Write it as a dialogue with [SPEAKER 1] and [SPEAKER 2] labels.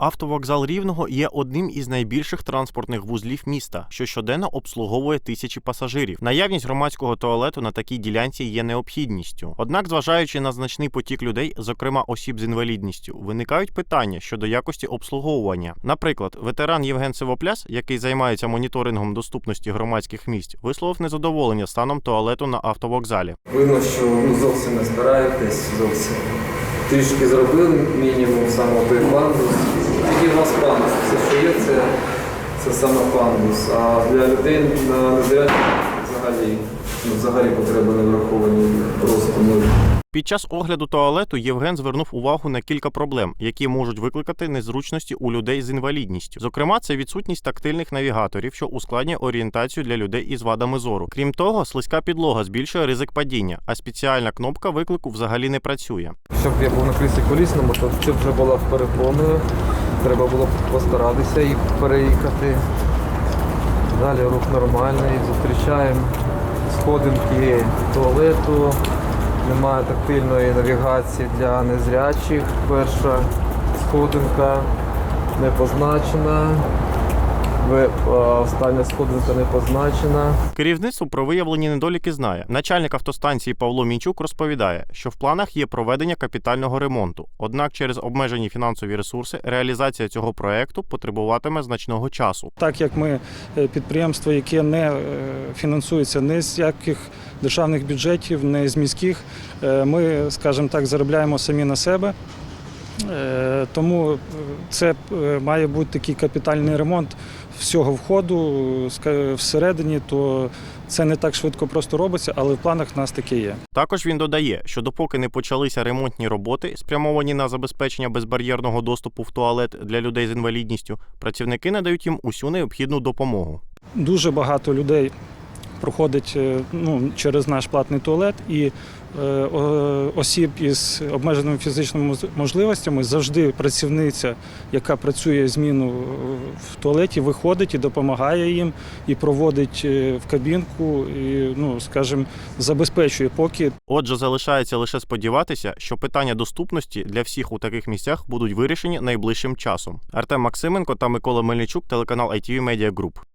[SPEAKER 1] Автовокзал Рівного є одним із найбільших транспортних вузлів міста, що щоденно обслуговує тисячі пасажирів. Наявність громадського туалету на такій ділянці є необхідністю. Однак, зважаючи на значний потік людей, зокрема осіб з інвалідністю, виникають питання щодо якості обслуговування. Наприклад, ветеран Євген Сивопляс, який займається моніторингом доступності громадських місць, висловив незадоволення станом туалету на автовокзалі.
[SPEAKER 2] Видно, що ну, зовсім не стараєтесь, зовсім. Трішки зробили мінімум саме Тільки в нас пандус. Все, що є, це, це саме пандус. А для людей на незрячих взагалі, ну, взагалі потреби не нуль.
[SPEAKER 1] Під час огляду туалету Євген звернув увагу на кілька проблем, які можуть викликати незручності у людей з інвалідністю. Зокрема, це відсутність тактильних навігаторів, що ускладнює орієнтацію для людей із вадами зору. Крім того, слизька підлога збільшує ризик падіння, а спеціальна кнопка виклику взагалі не працює.
[SPEAKER 2] Щоб я був на кріслі колісному, то це вже була перепоною. Треба було постаратися і переїхати. Далі рух нормальний. Зустрічаємо сходинки туалету. Немає тактильної навігації для незрячих. Перша сходинка не позначена. Ви- Остання сходинка не позначена.
[SPEAKER 1] Керівництво про виявлені недоліки знає. Начальник автостанції Павло Мінчук розповідає, що в планах є проведення капітального ремонту. Однак через обмежені фінансові ресурси реалізація цього проекту потребуватиме значного часу.
[SPEAKER 3] Так як ми е, підприємство, яке не е, фінансується ні з яких державних бюджетів, не з міських, е, ми, скажімо так, заробляємо самі на себе. Е, Тому е, це е, має бути такий капітальний ремонт всього входу всередині, то це не так швидко просто робиться, але в планах в нас таке є.
[SPEAKER 1] Також він додає, що допоки не почалися ремонтні роботи, спрямовані на забезпечення безбар'єрного доступу в туалет для людей з інвалідністю, працівники надають їм усю необхідну допомогу.
[SPEAKER 3] Дуже багато людей проходить е, ну, через наш платний туалет, і е, осіб із обмеженими фізичними можливостями завжди працівниця, яка працює зміну в туалеті, виходить і допомагає їм, і проводить е, в кабінку, і, ну, скажімо, забезпечує поки
[SPEAKER 1] Отже, залишається лише сподіватися, що питання доступності для всіх у таких місцях будуть вирішені найближчим часом. Артем Максименко та Микола Мельничук, телеканал ITV Media Group.